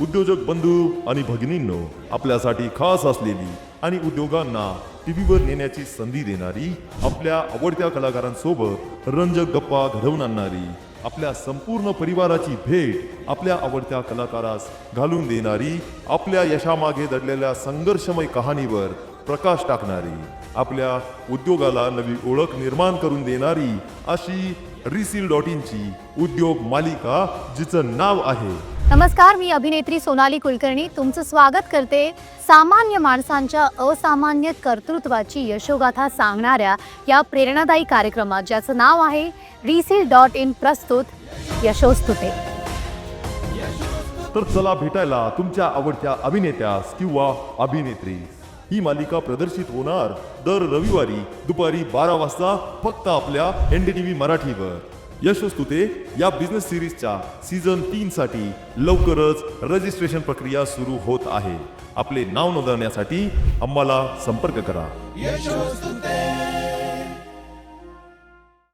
उद्योजक बंधू आणि भगिनींनो आपल्यासाठी खास असलेली आणि उद्योगांना टीव्हीवर नेण्याची संधी देणारी आपल्या आवडत्या कलाकारांसोबत रंजक गप्पा घडवून आणणारी आपल्या संपूर्ण परिवाराची भेट आपल्या आवडत्या कलाकारास घालून देणारी आपल्या यशामागे दडलेल्या संघर्षमय कहाणीवर प्रकाश टाकणारी आपल्या उद्योगाला नवी ओळख निर्माण करून देणारी अशी रिसील डॉट इनची उद्योग मालिका जिचं नाव आहे नमस्कार मी अभिनेत्री सोनाली कुलकर्णी. तुमचं स्वागत करते सामान्य माणसांच्या असामान्य कर्तृत्वाची यशोगाथा सांगणाऱ्या या प्रेरणादायी कार्यक्रमात ज्याचं नाव आहे रिसील डॉट इन प्रस्तुत यशोस्तुते. तर चला भेटायला तुमच्या आवडत्या अभिनेत्यास किंवा अभिनेत्री. ही मालिका प्रदर्शित होणार दर रविवारी दुपारी बारा वाजता फक्त आपल्या एन डी टी व्ही मराठीवर. यशस्तुते या बिझनेस सिरीजच्या सीझन तीनसाठी लवकरच रजिस्ट्रेशन प्रक्रिया सुरू होत आहे. आपले नाव नोंदवण्यासाठी आम्हाला संपर्क करा. यशोस्तुते.